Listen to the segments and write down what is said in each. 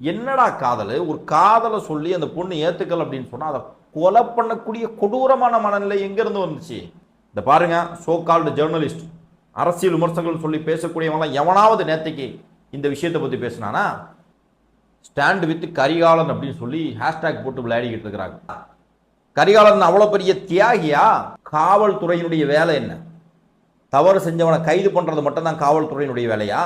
என்னடா காதல்? ஒரு காதலை சொல்லி அந்த பொண்ணு ஏற்றுக்கல் அப்படின்னு சொன்னால் அதை கொலை பண்ணக்கூடிய கொடூரமான மனநிலை எங்கேருந்து வந்துச்சு? இந்த பாருங்க சோ கால்டு ஜேர்னலிஸ்ட் அரசியல் விமர்சகர்கள் சொல்லி பேசக்கூடியவங்களாம் எவனாவது நேத்தைக்கு இந்த விஷயத்தை பற்றி பேசினானா? ஸ்டாண்ட் வித் கரிகாலன் அப்படின்னு சொல்லி ஹேஷ்டேக் போட்டு விளையாடிக்கிட்டு இருக்கிறாங்க. கரிகாலன் அவ்வளோ பெரிய தியாகியா? காவல்துறையினுடைய வேலை என்ன? தவறு செஞ்சவனை கைது பண்ணுறது மட்டும்தான் காவல்துறையினுடைய வேலையா?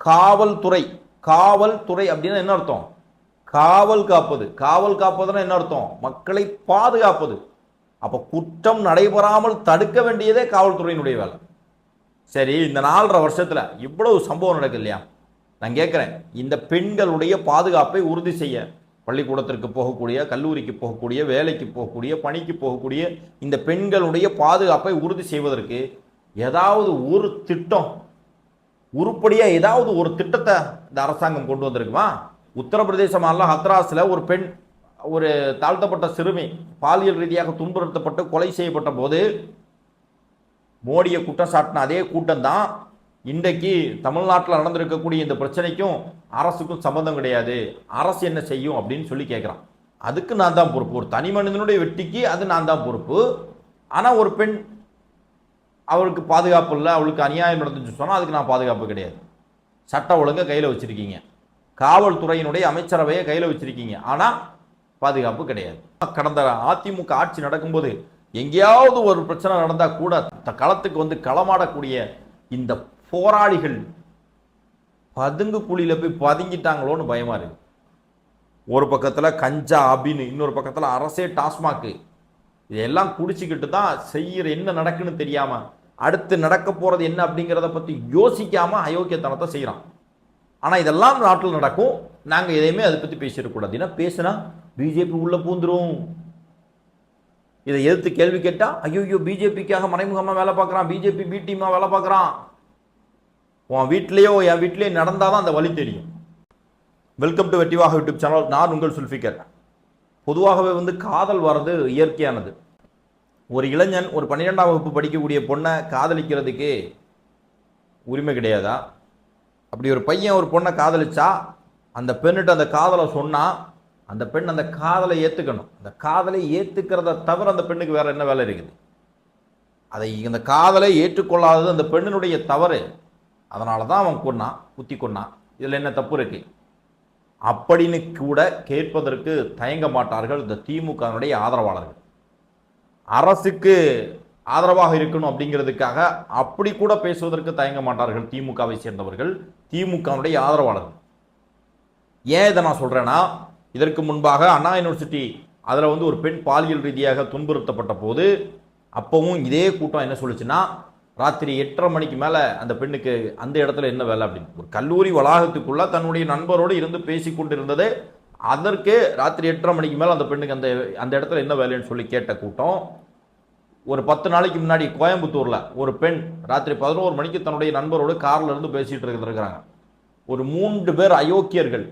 காவல்துறை காவல்துறை அப்படின்னா என்ன அர்த்தம்? காவல் காப்பது. காவல் காப்பதுன்னா என்ன அர்த்தம்? மக்களை பாதுகாப்பது. அப்ப குற்றம் நடைபெறாமல் தடுக்க வேண்டியதே காவல்துறையினுடைய வேலை. சரி இந்த நாலரை வருஷத்துல இவ்வளவு சம்பவம் நடக்கு இல்லையா? நான் கேட்குறேன். இந்த பெண்களுடைய பாதுகாப்பை உறுதி செய்ய பள்ளிக்கூடத்திற்கு போகக்கூடிய கல்லூரிக்கு போகக்கூடிய வேலைக்கு போகக்கூடிய பணிக்கு போகக்கூடிய இந்த பெண்களுடைய பாதுகாப்பை உறுதி செய்வதற்கு ஏதாவது ஒரு திட்டம் உருப்படியாக ஏதாவது ஒரு திட்டத்தை இந்த அரசாங்கம் கொண்டு வந்திருக்குமா? உத்தரப்பிரதேச மாநிலம் ஹத்ராஸில் ஒரு பெண் ஒரு தாழ்த்தப்பட்ட சிறுமி பாலியல் ரீதியாக துன்புறுத்தப்பட்டு கொலை செய்யப்பட்ட போது மோடியை குற்றம் சாட்டின அதே கூட்டம் தான் இன்றைக்கு தமிழ்நாட்டில் நடந்திருக்கக்கூடிய இந்த பிரச்சனைக்கும் அரசுக்கும் சம்மந்தம் கிடையாது. அரசு என்ன செய்யும் அப்படின்னு சொல்லி கேட்குறான் அதுக்கு நான் தான் பொறுப்பு. ஒரு தனி மனிதனுடைய வெட்டிக்கு அது நான் தான் பொறுப்பு. ஆனால் ஒரு பெண் அவளுக்கு பாதுகாப்பு இல்லை அவளுக்கு அநியாயம் நடந்துச்சு சொன்னால் அதுக்கு நான் பாதுகாப்பு கிடையாது. சட்ட ஒழுங்கை கையில் வச்சுருக்கீங்க. காவல்துறையினுடைய அமைச்சரவையை கையில் வச்சுருக்கீங்க. ஆனால் பாதுகாப்பு கிடையாது. கடந்த அதிமுக ஆட்சி நடக்கும்போது எங்கேயாவது ஒரு பிரச்சனை நடந்தால் கூட களத்துக்கு வந்து களமாடக்கூடிய இந்த போராளிகள் பதுங்கு குழியில் போய் பதுங்கிட்டாங்களோன்னு பயமாக இருக்குது ஒரு பக்கத்தில் கஞ்சா அபின்னு இன்னொரு பக்கத்தில் அரசே டாஸ்மாக்கு. இதெல்லாம் குடிச்சிக்கிட்டு தான் செய்யற என்ன நடக்குன்னு தெரியாம அடுத்து நடக்க போறது என்ன அப்படிங்கிறத பத்தி யோசிக்காம அயோக்கியத்தனத்தை செய்யறான். ஆனா இதெல்லாம் நாட்டில் நடக்கும். நாங்க எதையுமே அதை பத்தி பேசிடக்கூடாது ஏன்னா பேசினா பிஜேபி உள்ள பூந்துரும். இதை எதிர்த்து கேள்வி கேட்டா ஐயோ பிஜேபிக்காக மறைமுகமா வேலை பார்க்கறான் பிஜேபி பி டீமா வேலை பார்க்கறான். உன் வீட்லேயோ என் வீட்லயோ நடந்தாதான் அந்த வழி தெரியும். வெல்கம் டு வெட்டிவாக யூடியூப் சேனல். நான் உங்கள் சுல்ஃபிகர். பொதுவாகவே வந்து காதல் வர்றது இயற்கையானது. ஒரு இளைஞன் ஒரு பன்னிரெண்டாம் வகுப்பு படிக்கக்கூடிய பொண்ணை காதலிக்கிறதுக்கு உரிமை கிடையாதா? அப்படி ஒரு பையன் ஒரு பொண்ணை காதலிச்சா அந்த பெண்ணிட்ட அந்த காதலை சொன்னால் அந்த பெண் அந்த காதலை ஏற்றுக்கணும் அந்த காதலை ஏற்றுக்கிறத தவிர அந்த பெண்ணுக்கு வேறு என்ன வேலை இருக்குது? அதை இந்த காதலை ஏற்றுக்கொள்ளாதது அந்த பெண்ணினுடைய தவறு. அதனால தான் அவன் கொன்னான் குத்தி கொன்னான். இதில் என்ன தப்பு இருக்குது அப்படின்னு கூட கேட்பதற்கு தயங்க மாட்டார்கள் இந்த திமுகவினுடைய ஆதரவாளர்கள். அரசுக்கு ஆதரவாக இருக்கணும் அப்படிங்கிறதுக்காக அப்படி கூட பேசுவதற்கு தயங்க மாட்டார்கள் திமுகவை சேர்ந்தவர்கள் திமுகவினுடைய ஆதரவாளர்கள். ஏன் இதை நான் சொல்கிறேன்னா இதற்கு முன்பாக அண்ணா யூனிவர்சிட்டி அதில் வந்து ஒரு பெண் பாலியல் ரீதியாக துன்புறுத்தப்பட்ட போது அப்பவும் இதே கூட்டம் என்ன சொல்லுச்சுன்னா ராத்திரி எட்டரை மணிக்கு மேலே அந்த பெண்ணுக்கு அந்த இடத்துல என்ன வேலை அப்படின்னு? ஒரு கல்லூரி வளாகத்துக்குள்ளே தன்னுடைய நண்பரோடு இருந்து பேசி கொண்டிருந்தது. அதற்கு ராத்திரி எட்டரை மணிக்கு மேலே அந்த பெண்ணுக்கு அந்த அந்த இடத்துல என்ன வேலைன்னு சொல்லி கேட்ட கூட்டம் ஒரு பத்து நாளைக்கு முன்னாடி கோயம்புத்தூரில் ஒரு பெண் ராத்திரி பதினோரு மணிக்கு தன்னுடைய நண்பரோடு காரில் இருந்து பேசிகிட்டு இருக்கிறாங்க ஒரு மூன்று பேர் அயோக்கியர்கள்.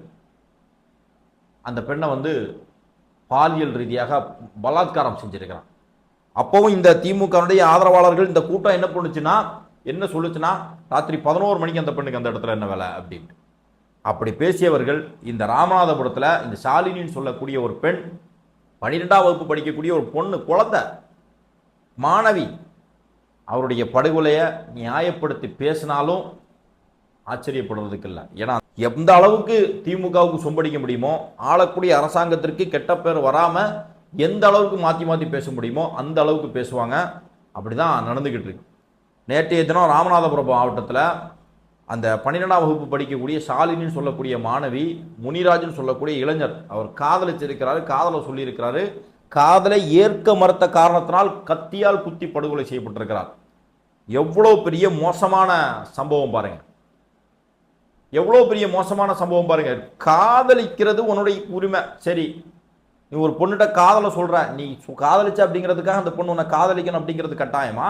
அந்த பெண்ணை வந்து பாலியல் ரீதியாக பலாத்காரம் செஞ்சுருக்கிறான். அப்போவும் இந்த திமுகவுடைய ஆதரவாளர்கள் இந்த கூட்டம் என்ன பண்ணுச்சுன்னா என்ன சொல்லுச்சுன்னா ராத்திரி பதினோரு மணிக்கு அந்த பெண்ணுக்கு அந்த இடத்துல என்ன வேலை அப்படின்ட்டு. அப்படி பேசியவர்கள் இந்த ராமநாதபுரத்தில் இந்த ஷாலினின்னு சொல்லக்கூடிய ஒரு பெண் பன்னிரெண்டாம் வகுப்பு படிக்கக்கூடிய ஒரு பொண்ணு குழந்தை மாணவி அவருடைய படுகொலையை நியாயப்படுத்தி பேசினாலும் ஆச்சரியப்படுறதுக்கு இல்லை. ஏன்னா எந்த அளவுக்கு திமுகவுக்கு சொம்படிக்க முடியுமோ ஆளக்கூடிய அரசாங்கத்திற்கு கெட்ட பேர் வராமல் எந்த அளவுக்கு மாற்றி மாற்றி பேச முடியுமோ அந்த அளவுக்கு பேசுவாங்க. அப்படி தான் நடந்துக்கிட்டு இருக்கு. நேற்றைய தினம் ராமநாதபுரம் மாவட்டத்தில் அந்த பன்னிரெண்டாம் வகுப்பு படிக்கக்கூடிய ஷாலினின்னு சொல்லக்கூடிய மாணவி முனிராஜன் சொல்லக்கூடிய இளைஞர் அவர் காதலிச்சிருக்கிறாரு காதலை சொல்லியிருக்கிறாரு. காதலை ஏற்க மறுத்த காரணத்தினால் கத்தியால் குத்தி படுகொலை செய்யப்பட்டிருக்கிறார். எவ்வளோ பெரிய மோசமான சம்பவம் பாருங்க. எவ்வளோ பெரிய மோசமான சம்பவம் பாருங்க. காதலிக்கிறது உன்னுடைய உரிமை. சரி நீ ஒரு பொண்ணுகிட்ட காதலை சொல்கிற நீ சு- காதலிச்ச அப்படிங்கிறதுக்காக அந்த பொண்ணு உன்னை காதலிக்கணும் அப்படிங்கிறது கட்டாயமா?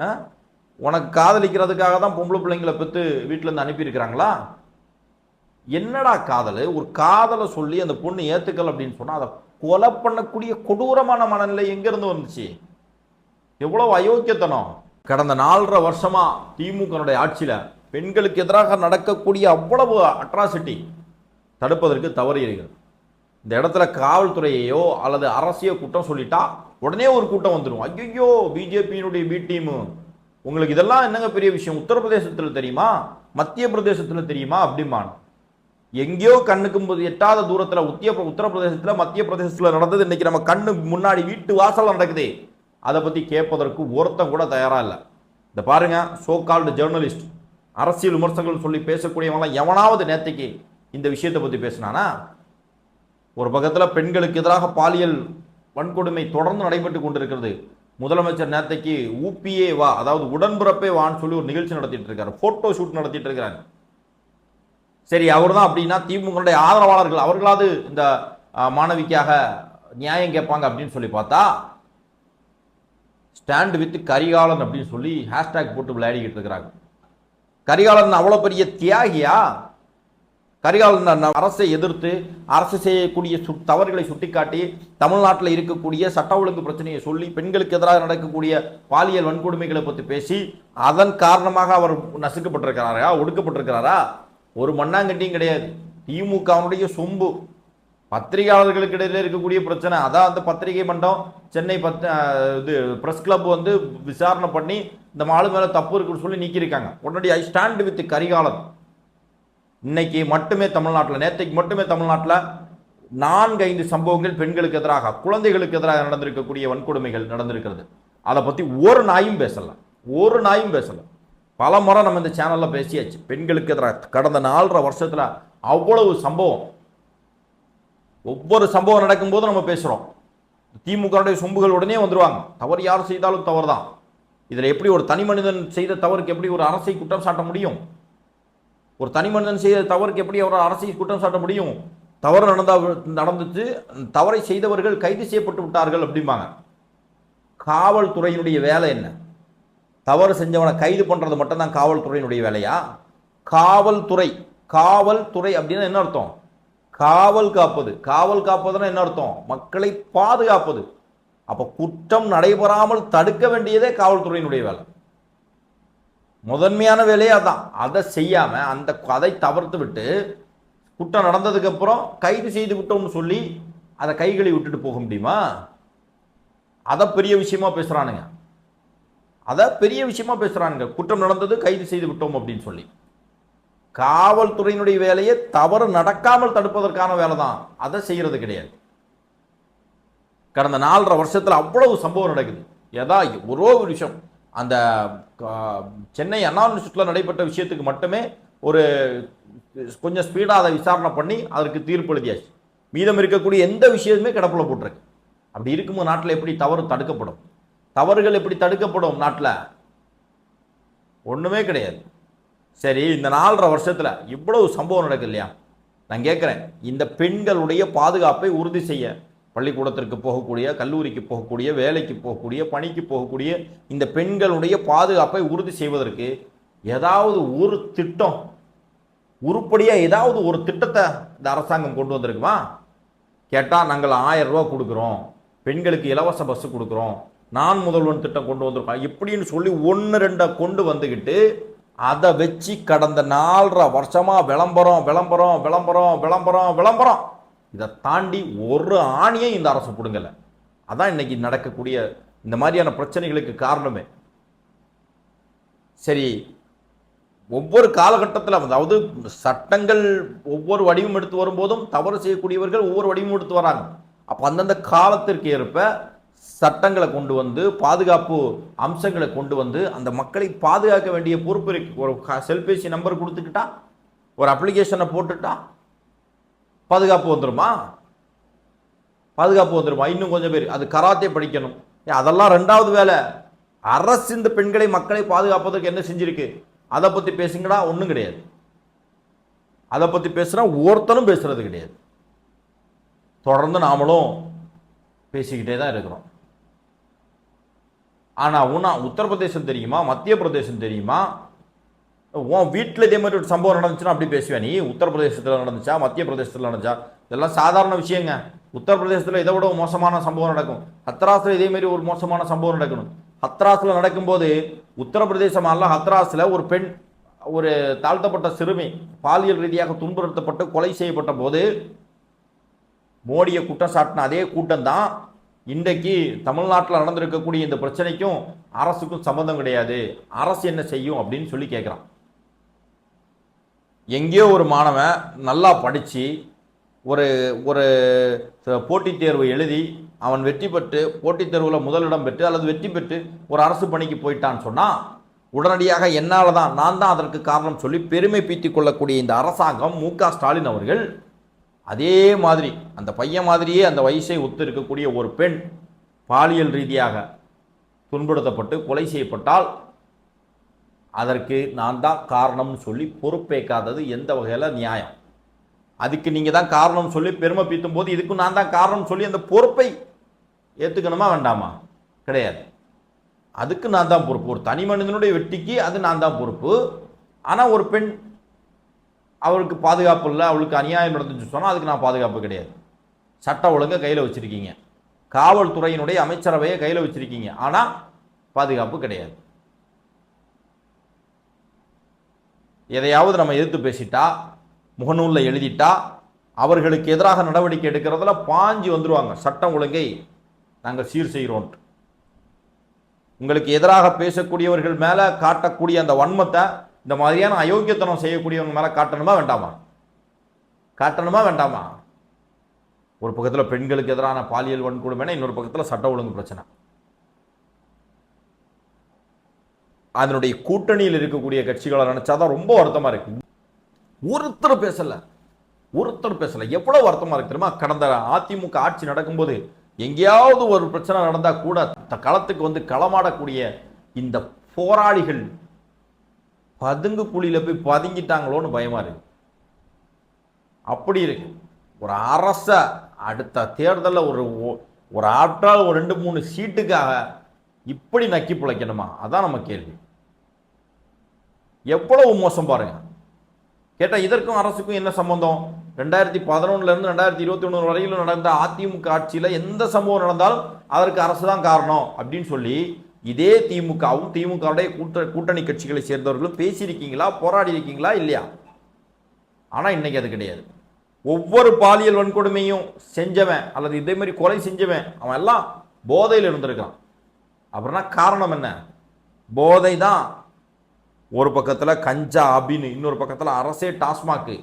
ஆ? உனக்கு காதலிக்கிறதுக்காக தான் பொம்பளை பிள்ளைங்களை பெற்று வீட்டிலேருந்து அனுப்பியிருக்கிறாங்களா? என்னடா காதல்? ஒரு காதலை சொல்லி அந்த பொண்ணு ஏற்றுக்கல் அப்படின்னு சொன்னால் அதை கொலை பண்ணக்கூடிய கொடூரமான மனநிலை எங்கேருந்து வந்துச்சு? எவ்வளோ அயோக்கியத்தனம். கடந்த நாலரை வருஷமாக திமுகனுடைய ஆட்சியில் பெண்களுக்கு எதிராக நடக்கக்கூடிய அவ்வளவு அட்ராசிட்டி தடுப்பதற்கு தவறுகிறீர்கள் இந்த இடத்துல காவல்துறையையோ அல்லது அரசியோ குற்றம் சொல்லிட்டா உடனே ஒரு கூட்டம் வந்துடும் ஐயோ பிஜேபியினுடைய பி டீமு உங்களுக்கு இதெல்லாம் என்னங்க பெரிய விஷயம்? உத்தரப்பிரதேசத்தில் தெரியுமா? மத்திய பிரதேசத்தில் தெரியுமா அப்படிமான் எங்கேயோ கண்ணுக்கு எட்டாத தூரத்தில் உத்திய உத்தரப்பிரதேசத்தில் மத்திய பிரதேசத்தில் நடந்தது இன்னைக்கு நம்ம கண்ணு முன்னாடி வீட்டு வாசல் நடக்குதே. அதை பற்றி கேட்பதற்கு ஒருத்தன் கூட தயாராக இல்லை. இந்த பாருங்க சோ கால்டு ஜேர்னலிஸ்ட் அரசியல் விமர்சகர்கள் சொல்லி பேசக்கூடியவங்களாம் எவனாவது நேற்றுக்கு இந்த விஷயத்தை பற்றி பேசினானா? ஒரு பக்கத்தில் பெண்களுக்கு எதிராக பாலியல் வன்கொடுமை தொடர்ந்து நடைபெற்று கொண்டிருக்கிறது. முதலமைச்சர் நேத்தைக்கு ஊப்பியே வா அதாவது உடன்பிறப்பே வான்னு சொல்லி ஒரு நிகழ்ச்சி நடத்திட்டு இருக்காரு. போட்டோ ஷூட் நடத்திட்டு இருக்கிறார். சரி அவர் தான் அப்படின்னா திமுகவுடைய ஆதரவாளர்கள் அவர்களாவது இந்த மாணவிக்காக நியாயம் கேட்பாங்க அப்படின்னு சொல்லி பார்த்தா ஸ்டாண்ட் வித் கரிகாலன் அப்படின்னு சொல்லி ஹேஷ்டேக் போட்டு விளையாடிக்கிட்டு இருக்கிறாங்க. கரிகாலன் அவ்வளோ பெரிய தியாகியா? கரிகாலன் அரசை எதிர்த்து அரசு செய்யக்கூடிய சு- தவறுகளை சுட்டிக்காட்டி தமிழ்நாட்டில் இருக்கக்கூடிய சட்ட ஒழுங்கு பிரச்சனையை சொல்லி பெண்களுக்கு எதிராக நடக்கக்கூடிய பாலியல் வன்கொடுமைகளை பற்றி பேசி அதன் காரணமாக அவர் நசுக்கப்பட்டிருக்கிறாரா ஒடுக்கப்பட்டிருக்கிறாரா? ஒரு மண்ணாங்கட்டியும் கிடையாது. திமுகவினுடைய சொம்பு. பத்திரிகையாளர்களுக்கு இடையில இருக்கக்கூடிய பிரச்சனை. அதான் அந்த பத்திரிகை மன்றம் சென்னை பத் இது ப்ரெஸ் கிளப் வந்து விசாரணை பண்ணி இந்த மாலு மேலே தப்பு இருக்குன்னு சொல்லி நீக்கியிருக்காங்க. உடனடி ஐ ஸ்டாண்ட் வித் கரிகாலன். இன்னைக்கு மட்டுமே தமிழ்நாட்டில் நேற்றைக்கு மட்டுமே தமிழ்நாட்டில் நான்கு ஐந்து சம்பவங்கள் பெண்களுக்கு எதிராக குழந்தைகளுக்கு எதிராக நடந்திருக்கக்கூடிய வன்கொடுமைகள் நடந்திருக்கிறது. அதை பற்றி ஒரு நாயும் பேசலை. ஒரு நாயும் பேசலை. பல முறை நம்ம இந்த சேனலில் பேசியாச்சு. பெண்களுக்கு எதிராக கடந்த நாலரை வருஷத்தில் அவ்வளவு சம்பவம். ஒவ்வொரு சம்பவம் நடக்கும்போது நம்ம பேசுகிறோம் திமுகவுடைய சொம்புகள் உடனே வந்துடுவாங்க தவறு யார் செய்தாலும் தவறு தான் இதில் எப்படி ஒரு தனி மனிதன் செய்த தவறுக்கு எப்படி ஒரு அரசை குற்றம் சாட்ட முடியும்? ஒரு தனி மனிதன் செய்த தவறுக்கு எப்படி அவர் அரசியல் குற்றம் சாட்ட முடியும்? தவறு நடந்தா நடந்துச்சு. தவறை செய்தவர்கள் கைது செய்யப்பட்டு விட்டார்கள் அப்படிம்பாங்க. காவல்துறையினுடைய வேலை என்ன? தவறு செஞ்சவனை கைது பண்ணுறது மட்டும்தான் காவல்துறையினுடைய வேலையா? காவல்துறை காவல்துறை அப்படின்னா என்ன அர்த்தம்? காவல் காப்பது. காவல் காப்பதுன்னா என்ன அர்த்தம்? மக்களை பாதுகாப்பது. அப்போ குற்றம் நடைபெறாமல் தடுக்க வேண்டியதே காவல்துறையினுடைய வேலை. முதன்மையான வேலையே அதான். அதை செய்யாமல் அந்த அதை தவிர்த்து விட்டு குற்றம் நடந்ததுக்கப்புறம் கைது செய்து விட்டோம்னு சொல்லி அதை கைகளை விட்டுட்டு போக முடியுமா? அதை பெரிய விஷயமா பேசுகிறானுங்க அதை பெரிய விஷயமா பேசுகிறானுங்க குற்றம் நடந்தது கைது செய்து விட்டோம் அப்படின்னு சொல்லி. காவல்துறையினுடைய வேலையை தவறு நடக்காமல் தடுப்பதற்கான வேலை தான் அதை செய்கிறது கிடையாது. கடந்த நாலரை வருஷத்தில் அவ்வளவு சம்பவம் நடக்குது. ஏதா ஒரே ஒரு விஷயம். அந்த சென்னை அண்ணா யூனிவர்சிட்டியில் நடைபெற்ற விஷயத்துக்கு மட்டுமே ஒரு கொஞ்சம் ஸ்பீடாக அதை விசாரணை பண்ணி அதற்கு தீர்ப்பு எழுதியாச்சு. மீதம் இருக்கக்கூடிய எந்த விஷயமுமே கிடப்பில் போட்டிருக்கு. அப்படி இருக்கும்போது நாட்டில் எப்படி தவறு தடுக்கப்படும்? தவறுகள் எப்படி தடுக்கப்படும் நாட்டில்? ஒன்றுமே கிடையாது. சரி இந்த நாலரை வருஷத்தில் இவ்வளவு சம்பவம் நடக்குது இல்லையா? நான் கேட்குறேன் இந்த பெண்களுடைய பாதுகாப்பை உறுதி செய்ய பள்ளிக்கூடத்திற்கு போகக்கூடிய கல்லூரிக்கு போகக்கூடிய வேலைக்கு போகக்கூடிய பணிக்கு போகக்கூடிய இந்த பெண்களுடைய பாதுகாப்பை உறுதி செய்வதற்கு ஏதாவது ஒரு திட்டம் உருப்படியாக ஏதாவது ஒரு திட்டத்தை இந்த அரசாங்கம் கொண்டு வந்திருக்குமா? கேட்டால் நாங்கள் ஆயிரம் ரூபா கொடுக்குறோம் பெண்களுக்கு இலவச பஸ் கொடுக்குறோம் நான் முதல்வன் திட்டம் கொண்டு வந்திருக்கோம் இப்படின்னு சொல்லி ஒன்று ரெண்டை கொண்டு வந்துக்கிட்டு அதை வச்சு கடந்த நாலரை வருஷமாக விளம்பரம் விளம்பரம் விளம்பரம் விளம்பரம் விளம்பரம். இதை தாண்டி ஒரு ஆணியும் இந்த அரசு பிடுங்கலை. அதான் இன்னைக்கு நடக்கக்கூடிய இந்த மாதிரியான பிரச்சனைகளுக்கு காரணமே. சரி ஒவ்வொரு காலகட்டத்தில் அதாவது சட்டங்கள் ஒவ்வொரு வடிவம் எடுத்து வரும்போதும் தவறு செய்யக்கூடியவர்கள் ஒவ்வொரு வடிவம் எடுத்து வராங்க. அப்போ அந்தந்த காலத்திற்கு ஏற்ப சட்டங்களை கொண்டு வந்து பாதுகாப்பு அம்சங்களை கொண்டு வந்து அந்த மக்களை பாதுகாக்க வேண்டிய பொறுப்பு இருக்கு. ஒரு க- செல்பேசி நம்பர் கொடுத்துக்கிட்டா ஒரு அப்ளிகேஷனை போட்டுட்டா பாதுகாப்பு வந்துடுமா பாதுகாப்பு வந்துடுமா இன்னும் கொஞ்சம் பேர். அது கராத்தே படிக்கணும். ஏன் அதெல்லாம் ரெண்டாவது வேலை. அரசு இந்த பெண்களை மக்களை பாதுகாப்பதற்கு என்ன செஞ்சிருக்கு? அதை பற்றி பேசுங்கடா. ஒன்றும் கிடையாது. அதை பற்றி பேசுனா ஒருத்தனும் பேசுறது கிடையாது. தொடர்ந்து நாமளும் பேசிக்கிட்டே தான் இருக்கிறோம். ஆனால் உன்னா உத்தரப்பிரதேசம் தெரியுமா? மத்திய பிரதேசம் தெரியுமா? உன் வீட்டில் இதே மாதிரி ஒரு சம்பவம் நடந்துச்சுன்னா அப்படி பேசுவேன் நீ? உத்தரப்பிரதேசத்தில் நடந்துச்சா? மத்திய பிரதேசத்தில் நடந்துச்சா? இதெல்லாம் சாதாரண விஷயங்க. உத்தரப்பிரதேசத்தில் இதை விட மோசமான சம்பவம் நடக்கும். ஹத்ராஸில் இதேமாரி ஒரு மோசமான சம்பவம் நடக்கணும். ஹத்ராஸில் நடக்கும்போது உத்தரப்பிரதேச மாநிலம் ஹத்ராஸில் ஒரு பெண் ஒரு தாழ்த்தப்பட்ட சிறுமி பாலியல் ரீதியாக துன்புறுத்தப்பட்டு கொலை செய்யப்பட்ட போது மோடியை குற்றம் சாட்டின அதே கூட்டம் தான் இன்றைக்கு தமிழ்நாட்டில் நடந்திருக்கக்கூடிய இந்த பிரச்சனைக்கும் அரசுக்கும் சம்மந்தம் கிடையாது. அரசு என்ன செய்யும் அப்படின்னு சொல்லி கேட்குறான் எங்கேயோ ஒரு மாணவன் நல்லா படித்து ஒரு ஒரு போட்டித் தேர்வு எழுதி அவன் வெற்றி பெற்று போட்டித் தேர்வில் முதலிடம் பெற்று அல்லது வெற்றி பெற்று ஒரு அரசு பணிக்கு போயிட்டான்னு சொன்னால் உடனடியாக என்னால் தான் நான் தான் அதற்கு காரணம் சொல்லி பெருமை பீத்தி கொள்ளக்கூடிய இந்த அரசாங்கம் மு க ஸ்டாலின் அவர்கள் அதே மாதிரி அந்த பையன் மாதிரியே அந்த வயசை ஒத்து இருக்கக்கூடிய ஒரு பெண் பாலியல் ரீதியாக துன்புறுத்தப்பட்டு கொலை செய்யப்பட்டால் அதற்கு நான் தான் காரணம்னு சொல்லி பொறுப்பேற்காதது எந்த வகையில் நியாயம்? அதுக்கு நீங்கள் தான் காரணம் சொல்லி பெருமை பீத்தும் போது இதுக்கும் நான் தான் காரணம் சொல்லி அந்த பொறுப்பை ஏற்றுக்கணுமா வேண்டாமா? கிடையாது. அதுக்கு நான் தான் பொறுப்பு. ஒரு தனி மனிதனுடைய வெட்டிக்கு அது நான் தான் பொறுப்பு. ஆனால் ஒரு பெண் அவளுக்கு பாதுகாப்பு இல்லை அவளுக்கு அநியாயம் நடந்துச்சு சொன்னால் அதுக்கு நான் பாதுகாப்பு கிடையாது. சட்ட ஒழுங்கை கையில் வச்சுருக்கீங்க. காவல்துறையினுடைய அமைச்சரவையை கையில் வச்சுருக்கீங்க. ஆனால் பாதுகாப்பு கிடையாது. எதையாவது நம்ம எதிர்த்து பேசிட்டா முகநூலில் எழுதிட்டா அவர்களுக்கு எதிராக நடவடிக்கை எடுக்கிறதுல பாஞ்சு வந்துடுவாங்க சட்டம் ஒழுங்கை நாங்கள் சீர் செய்கிறோன்ட்டு. உங்களுக்கு எதிராக பேசக்கூடியவர்கள் மேலே காட்டக்கூடிய அந்த வன்மத்தை இந்த மாதிரியான அயோக்கியத்தனம் செய்யக்கூடியவங்க மேலே காட்டணுமா வேண்டாமா? காட்டணுமா வேண்டாமா? ஒரு பக்கத்தில் பெண்களுக்கு எதிரான பாலியல் வன்கொடுமைனா இன்னொரு பக்கத்தில் சட்ட ஒழுங்கு பிரச்சனை. அதனுடைய கூட்டணியில் இருக்கக்கூடிய கட்சிகளை நினைச்சாதான் ரொம்ப வருத்தமாக இருக்கு. ஒருத்தர் பேசலை. ஒருத்தர் பேசலை. எவ்வளோ வருத்தமாக இருக்கு தெரியுமா? கடந்த அதிமுக ஆட்சி நடக்கும்போது எங்கேயாவது ஒரு பிரச்சனை நடந்தால் கூட களத்துக்கு வந்து களமாடக்கூடிய இந்த போராளிகள் பதுங்கு குழியில போய் பதுங்கிட்டாங்களோன்னு பயமாக இருக்கு. அப்படி இருக்கு. ஒரு அரச அடுத்த தேர்தலில் ஒரு ஒ- ஒரு ஆற்றால் ஒரு ரெண்டு மூணு சீட்டுக்காக இப்படி நக்கி பிழைக்கணுமா? அதான் நம்ம கேள்வி. எவ்வளவு மோசம் பாருங்க. கேட்டால் இதற்கும் அரசுக்கும் என்ன சம்பந்தம்? ரெண்டாயிரத்தி பதினொன்னுலேருந்து ரெண்டாயிரத்தி இருபத்தி ஒன்று வரையிலும் நடந்த அதிமுக ஆட்சியில் எந்த சம்பவம் நடந்தாலும் அதற்கு அரசு தான் காரணம் அப்படின்னு சொல்லி இதே திமுகவும் திமுகவுடைய கூட்ட கூட்டணி கட்சிகளை சேர்ந்தவர்களும் பேசியிருக்கீங்களா போராடி இருக்கீங்களா இல்லையா? ஆனால் இன்னைக்கு அது கிடையாது. ஒவ்வொரு பாலியல் வன்கொடுமையும் செஞ்சவன் அல்லது இதே மாதிரி கொலை செஞ்சவன் அவன் எல்லாம் போதையில் இருந்திருக்கான். அப்புறம்னா காரணம் என்ன? போதை தான் ஒரு பக்கத்தில் கஞ்சா அபின்னு இன்னொரு பக்கத்தில் அரசே டாஸ்மாக்கு.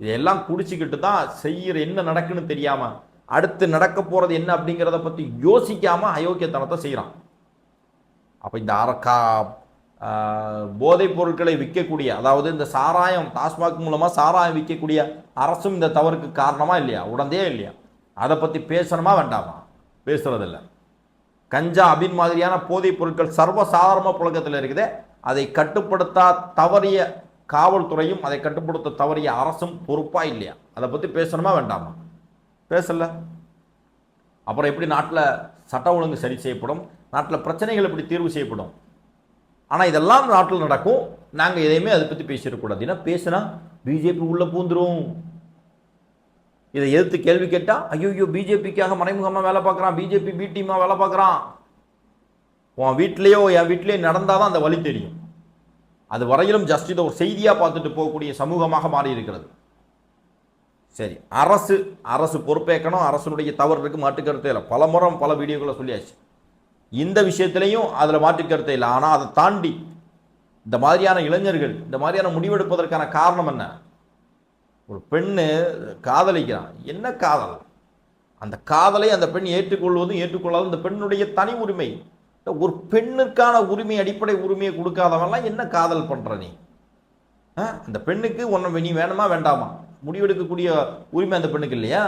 இதெல்லாம் குடிச்சிக்கிட்டு தான் செய்கிற என்ன நடக்குன்னு தெரியாமல் அடுத்து நடக்க போகிறது என்ன அப்படிங்கிறத பற்றி யோசிக்காமல் அயோக்கியத்தனத்தை செய்கிறான் அப்போ இந்த அரக்கா போதைப் பொருட்களை விற்கக்கூடிய அதாவது இந்த சாராயம் டாஸ்மாக் மூலமாக சாராயம் விற்கக்கூடிய அரசும் இந்த தவறுக்கு காரணமாக இல்லையா? உடந்தே இல்லையா? அதை பற்றி பேசணுமா வேண்டாமா? பேசுகிறதில்ல கஞ்சா அபின் மாதிரியான போதைப் பொருட்கள் சர்வசாதாரண புழக்கத்தில் இருக்குதே. அதை கட்டுப்படுத்தா தவறிய காவல்துறையும் அதை கட்டுப்படுத்த தவறிய அரசும் பொறுப்பா இல்லையா? அதை பற்றி பேசணுமா வேண்டாமா? பேசல. அப்புறம் எப்படி நாட்டில் சட்ட ஒழுங்கு சரி செய்யப்படும்? நாட்டில் பிரச்சனைகள் எப்படி தீர்வு செய்யப்படும்? ஆனால் இதெல்லாம் நாட்டில் நடக்கும். நாங்கள் எதையுமே அதை பற்றி பேசிடக்கூடாது ஏன்னா பேசினா பிஜேபி உள்ளே பூந்துரும். இதை எதிர்த்து கேள்வி கேட்டால் ஐயோ பிஜேபிக்காக மறைமுகமாக வேலை பார்க்குறான் பிஜேபி பி டீமாக வேலை பார்க்குறான். உன் வீட்லேயோ என் வீட்லேயோ நடந்தால் தான் அந்த வழி தெரியும். அது வரையிலும் ஜஸ்ட் இதை ஒரு செய்தியாக பார்த்துட்டு போகக்கூடிய சமூகமாக மாறி இருக்கிறது சரி அரசு அரசு பொறுப்பேற்கணும் அரசுடைய தவறு இருக்கு மாற்றுக்கருத்தே இல்லை. பல முறை பல வீடியோக்களை சொல்லியாச்சு. இந்த விஷயத்திலையும் அதில் மாற்றுக்கருத்தே இல்லை. ஆனால் அதை தாண்டி இந்த மாதிரியான இளைஞர்கள் இந்த மாதிரியான முடிவெடுப்பதற்கான காரணம் என்ன? ஒரு பெண்ணு காதலிக்கிறான். என்ன காதல்? அந்த காதலை அந்த பெண் ஏற்றுக்கொள்வதும் ஏற்றுக்கொள்ளாதும் இந்த பெண்ணுடைய தனி உரிமை. ஒரு பெண்ணுக்கான உரிமை அடிப்படை உரிமையை கொடுக்காதவன்லாம் என்ன காதல் பண்ற நீ? அந்த பெண்ணுக்கு உன்னை நீ வேணுமா வேண்டாமா? முடிவெடுக்கக்கூடிய உரிமை அந்த பெண்ணுக்கு இல்லையா?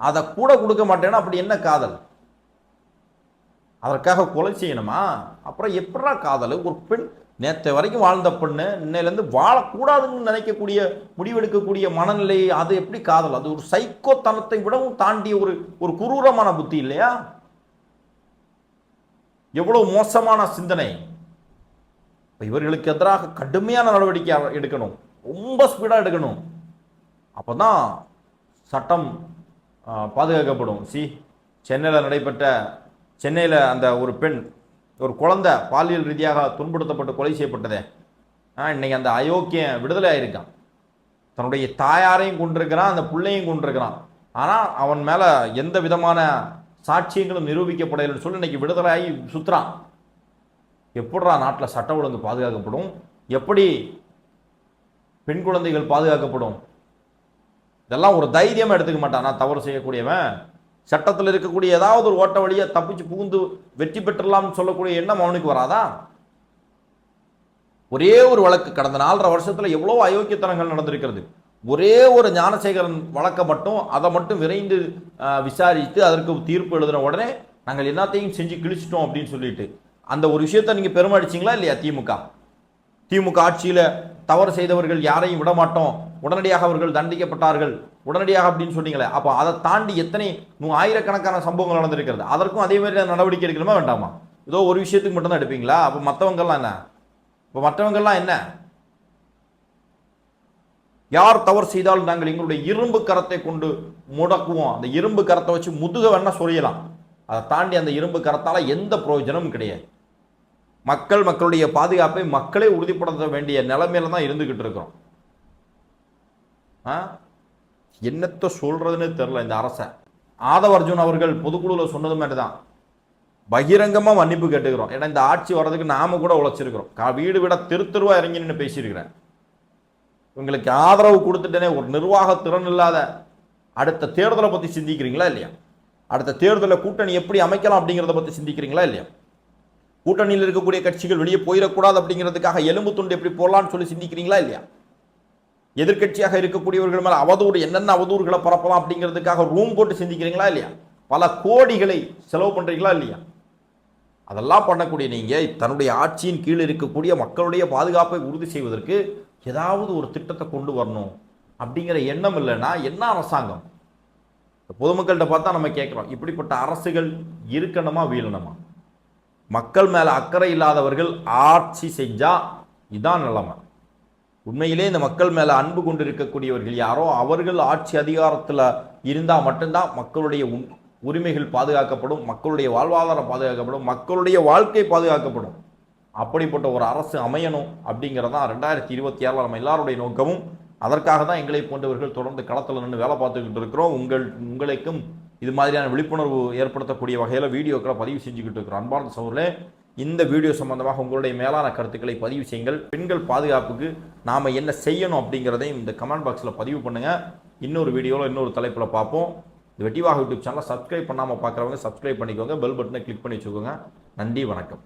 அதை கூட கொடுக்க மாட்டேன்னா அப்படி என்ன காதல்? அதற்காக கொலை செய்யணுமா? அப்புறம் எப்படா காதல்? ஒரு பெண் நேற்று வரைக்கும் வாழ்ந்த பெண்ணு இன்னையிலேருந்து வாழக்கூடாதுன்னு நினைக்கக்கூடிய முடிவெடுக்கக்கூடிய மனநிலை அது எப்படி காதல்? அது ஒரு சைக்கோத்தனத்தை விடவும் தாண்டிய ஒரு ஒரு குரூரமான புத்தி இல்லையா? எவ்வளவு மோசமான சிந்தனை. இவர்களுக்கு எதிராக கடுமையான நடவடிக்கை எடுக்கணும். ரொம்ப ஸ்பீடாக எடுக்கணும். அப்போ தான் சட்டம் பாதுகாக்கப்படும். சி சென்னையில் நடைபெற்ற சென்னையில் அந்த ஒரு பெண் ஒரு குழந்தை பாலியல் ரீதியாக துன்புறுத்தப்பட்டு கொலை செய்யப்பட்டதே. ஆ, இன்னைக்கு அந்த அயோக்கியம் விடுதலை ஆயிருக்கான். தன்னுடைய தாயாரையும் கொண்டிருக்கிறான் அந்த பிள்ளையும் கொண்டிருக்கிறான் ஆனால் அவன் மேலே எந்த விதமான சாட்சியங்களும் நிரூபிக்கப்படலைன்னு சொல்லி இன்னைக்கு விடுதலையாகி சுற்றுறான் சுத்துறான் நாட்டில் சட்ட ஒழுங்கு பாதுகாக்கப்படும்? எப்படி பெண் குழந்தைகள் பாதுகாக்கப்படும்? இதெல்லாம் ஒரு தைரியமாக எடுத்துக்க மாட்டான். நான் தவறு செய்யக்கூடியவன். சட்டத்தில் இருக்கக்கூடிய ஏதாவது ஒரு ஓட்ட வழியை தப்பிச்சு புகுந்து வெற்றி பெற்றலாம்னு சொல்லக்கூடிய எண்ணம் அவனுக்கு வராதா? ஒரே ஒரு வழக்கு கடந்த நாலரை வருஷத்தில் எவ்வளோ அயோக்கியத்தனங்கள் நடந்திருக்கிறது. ஒரே ஒரு ஞானசேகரன் வழக்கை மட்டும் அதை மட்டும் விரைந்து விசாரித்து அதற்கு தீர்ப்பு எழுதின உடனே நாங்கள் எல்லாத்தையும் செஞ்சு கிழிச்சிட்டோம் அப்படின்னு சொல்லிட்டு. அந்த ஒரு விஷயத்த நீங்கள் பெருமடிச்சிங்களா இல்லையா திமுக? திமுக ஆட்சியில் தவறு செய்தவர்கள் யாரையும் விட மாட்டோம். உடனடியாக அவர்கள் தண்டிக்கப்பட்டார்கள். உடனடியாக அப்படின்னு சொன்னீங்களே அப்போ அதை தாண்டி எத்தனை நூ ஆயிரக்கணக்கான சம்பவங்கள் நடந்திருக்கிறது. அதற்கும் அதே மாதிரி நடவடிக்கை எடுக்கணுமா வேண்டாமா? ஏதோ ஒரு விஷயத்துக்கு மட்டும்தான் எடுப்பீங்களா? அப்போ மற்றவங்கள்லாம் என்ன? இப்போ மற்றவங்கெல்லாம் என்ன? யார் தவறு செய்தாலும் நாங்கள் எங்களுடைய இரும்பு கரத்தை கொண்டு முடக்குவோம். அந்த இரும்பு கரத்தை வச்சு முதுக வேணா சொரியலாம். அதை தாண்டி அந்த இரும்பு கரத்தால் எந்த பிரயோஜனமும் கிடையாது. மக்கள் மக்களுடைய பாதுகாப்பை மக்களே உறுதிப்படுத்த வேண்டிய நிலைமையில தான் இருந்துக்கிட்டு இருக்கிறோம். ஆ? சொல்கிறதுன்னு தெரில இந்த அரசை. ஆதவ அர்ஜுன் அவர்கள் பொதுக்குழுவில் சொன்னது மாதிரி தான். பகிரங்கமாக மன்னிப்பு கேட்டுக்கிறோம். ஏன்னா இந்த ஆட்சி வர்றதுக்கு நாம கூட உழைச்சிருக்கிறோம். வீடு விட தெரு தெருவாக இறங்கி நின்று பேசியிருக்கிறேன். இவங்களுக்கு ஆதரவு கொடுத்துட்டேனே ஒரு நிர்வாக திறன் இல்லாத அடுத்த தேர்தலை பற்றி சிந்திக்கிறீங்களா இல்லையா? அடுத்த தேர்தலில் கூட்டணி எப்படி அமைக்கலாம் அப்படிங்கிறத பற்றி சிந்திக்கிறீங்களா இல்லையா? கூட்டணியில் இருக்கக்கூடிய கட்சிகள் வெளியே போயிடக்கூடாது அப்படிங்கிறதுக்காக எலும்பு துண்டு எப்படி போடலாம்னு சொல்லி சிந்திக்கிறீங்களா இல்லையா? எதிர்க்கட்சியாக இருக்கக்கூடியவர்கள் மேலே அவதூறு என்னென்ன அவதூறுகளை பரப்பலாம் அப்படிங்கிறதுக்காக ரூம் போட்டு சிந்திக்கிறீங்களா இல்லையா? பல கோடிகளை செலவு பண்ணுறீங்களா இல்லையா? அதெல்லாம் பண்ணக்கூடிய நீங்கள் தன்னுடைய ஆட்சியின் கீழ் இருக்கக்கூடிய மக்களுடைய பாதுகாப்பை உறுதி செய்வதற்கு ஏதாவது ஒரு திட்டத்தை கொண்டு வரணும் அப்படிங்கிற எண்ணம் இல்லைன்னா என்ன அரசாங்கம்? பொதுமக்கள்கிட்ட பார்த்தா நம்ம கேட்குறோம் இப்படிப்பட்ட அரசுகள் இருக்கணுமா வீழணுமா? மக்கள் மேலே அக்கறை இல்லாதவர்கள் ஆட்சி செஞ்சால் இதான் நிலைமை. உண்மையிலே இந்த மக்கள் மேலே அன்பு கொண்டு இருக்கக்கூடியவர்கள் யாரோ அவர்கள் ஆட்சி அதிகாரத்தில் இருந்தால் மட்டும்தான் மக்களுடைய உரிமைகள் பாதுகாக்கப்படும் மக்களுடைய வாழ்வாதாரம் பாதுகாக்கப்படும் மக்களுடைய வாழ்க்கை பாதுகாக்கப்படும். அப்படிப்பட்ட ஒரு அரசு அமையணும் அப்படிங்கிறதான் ரெண்டாயிரத்தி இருபத்தி ஆறில் நம்ம எல்லாருடைய நோக்கமும். அதற்காக தான் எங்களை போன்றவர்கள் தொடர்ந்து களத்தில் நின்று வேலை பார்த்துக்கிட்டு இருக்கிறோம். உங்கள் உங்களுக்கும் இது மாதிரியான விழிப்புணர்வு ஏற்படுத்தக்கூடிய வகையில் வீடியோக்களை பதிவு செஞ்சுக்கிட்டு இருக்கிறோம். அன்பான சோழர்களே இந்த வீடியோ சம்பந்தமாக உங்களுடைய மேலான கருத்துக்களை பதிவு செய்யுங்கள். பெண்கள் பாதுகாப்புக்கு நாம் என்ன செய்யணும் அப்படிங்கிறதையும் இந்த கமெண்ட் பாக்ஸில் பதிவு பண்ணுங்கள் இன்னொரு வீடியோவில் இன்னொரு தலைப்பில் பார்ப்போம். இந்த வெட்டிவாக யூடியூப் சேனலை சப்ஸ்கிரைப் பண்ணாமல் பார்க்குறவங்க சப்ஸ்கிரைப் பண்ணிக்கோங்க. பெல் பட்டனை கிளிக் பண்ணி வச்சுக்கோங்க. நன்றி வணக்கம்.